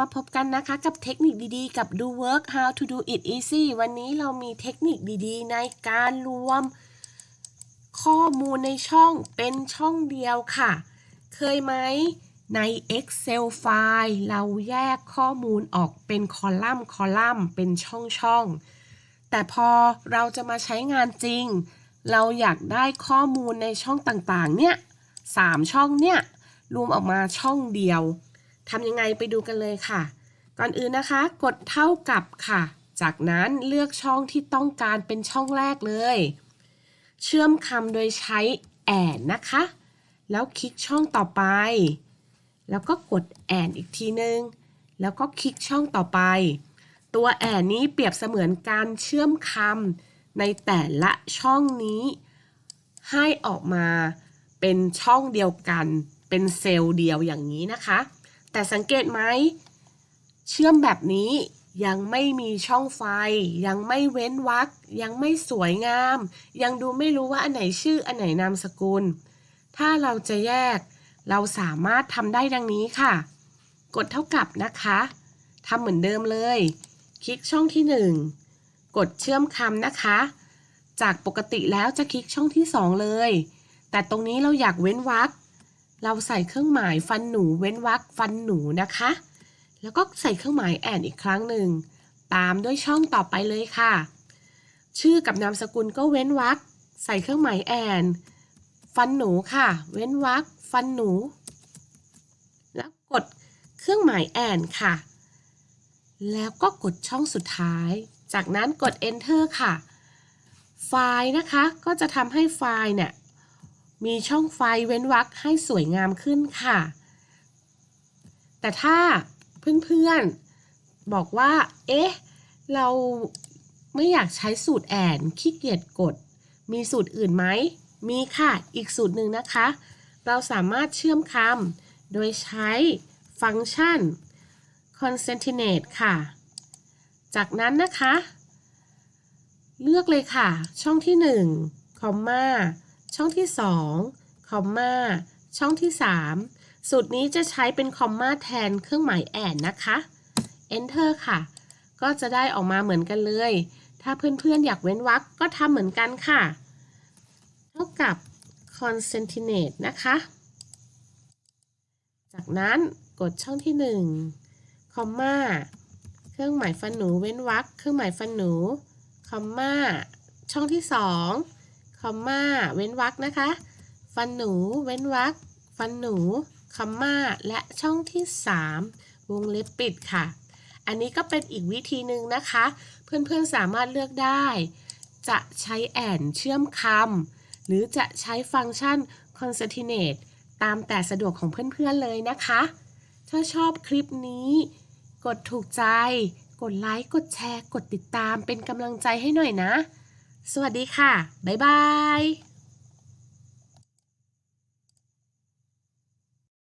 มาพบกันนะคะกับเทคนิคดีๆ กับ Do Work How to Do It Easy วันนี้เรามีเทคนิคดีๆ ในการรวมข้อมูลในช่องเป็นช่องเดียวค่ะ เคยไหมใน Excel ไฟล์เราแยกข้อมูลออกเป็นคอลัมน์คอลัมน์เป็นช่องช่องแต่พอเราจะมาใช้งานจริง เราอยากได้ข้อมูลในช่องต่างๆ เนี่ยสามช่องเนี่ยรวมออกมาช่องเดียว ทำยังไงไปดูกันเลยค่ะ ก่อนอื่นนะคะ กดเท่ากับค่ะ จากนั้นเลือกช่องที่ต้องการเป็นช่องแรกเลย เชื่อมคำโดยใช้ แอนนะคะ แล้วคลิกช่องต่อไป แล้วก็กดแอนอีกทีนึง แล้วก็คลิกช่องต่อไป ตัวแอนนี้เปรียบเสมือนการเชื่อมคำในแต่ละช่องนี้ ให้ออกมาเป็นช่องเดียวกัน เป็นเซลล์เดียวอย่างนี้นะคะ แต่สังเกตไหม เชื่อมแบบนี้ยังไม่มีช่องไฟ ยังไม่เว้นวรรคยังไม่สวยงาม ยังดูไม่รู้ว่าอันไหนชื่ออันไหนนามสกุล ถ้าเราจะแยก เราสามารถทำได้ดังนี้ค่ะ กดเท่ากับนะคะทำเหมือนเดิมเลย คลิกช่องที่ 1 กดเชื่อมคำนะคะ จากปกติแล้วจะคลิกช่องที่ 2 เลย แต่ตรงนี้เราอยากเว้นวรรค เราใส่เครื่องหมายฟันหนูเว้นวรรคฟันหนูนะคะ แล้วก็ใส่เครื่องหมายแอนอีกครั้งหนึ่ง ตามด้วยช่องต่อไปเลยค่ะ ชื่อกับนามสกุลก็เว้นวรรคใส่เครื่องหมายแอน ฟันหนูค่ะ เว้นวรรคฟันหนู แล้วกดเครื่องหมายแอนค่ะ แล้วก็กดช่องสุดท้าย จากนั้นกด enter ค่ะ ไฟล์นะคะก็จะทำให้ไฟล์เนี่ย มีช่องไฟเว้นวรรคให้สวยงามขึ้นค่ะ แต่ถ้าเพื่อนๆบอกว่า เอ๊ะ เราไม่อยากใช้สูตรแอนขี้เกียจกด มีสูตรอื่นไหม มีค่ะ อีกสูตรหนึ่งนะคะ เราสามารถเชื่อมคำโดยใช้ฟังก์ชัน concatenate ค่ะ จากนั้นนะคะ เลือกเลยค่ะ ช่องที่1คอมมา ช่องที่ 2 คอมมาช่องที่ 3 สูตรนี้จะใช้เป็นคอมมาแทนเครื่องหมายแอนนะคะ Enter ค่ะ ก็จะได้ออกมาเหมือนกันเลย ถ้าเพื่อนๆ อยากเว้นวรรคก็ทำเหมือนกันค่ะ เท่ากับ concatenate นะคะ จากนั้นกดช่องที่ 1 คอมมาเครื่องหมายฟันหนูเว้นวรรคเครื่องหมายฟันหนู คอมมาช่องที่ 2 คอมมาเว้นวรรคนะคะ ฟันหนูเว้นวรรคฟันหนูคอมมาและช่องที่ 3 วงเล็บปิดค่ะ อันนี้ก็เป็นอีกวิธีหนึ่งนะคะ เพื่อนๆสามารถเลือกได้ จะใช้แอนเชื่อมคำหรือจะใช้ฟังก์ชัน concatenate ตามแต่สะดวกของเพื่อนๆเลยนะคะ ถ้าชอบคลิปนี้ กดถูกใจ กดไลค์ กดแชร์ กดติดตามเป็นกำลังใจให้หน่อยนะ สวัสดีค่ะ บ๊ายบาย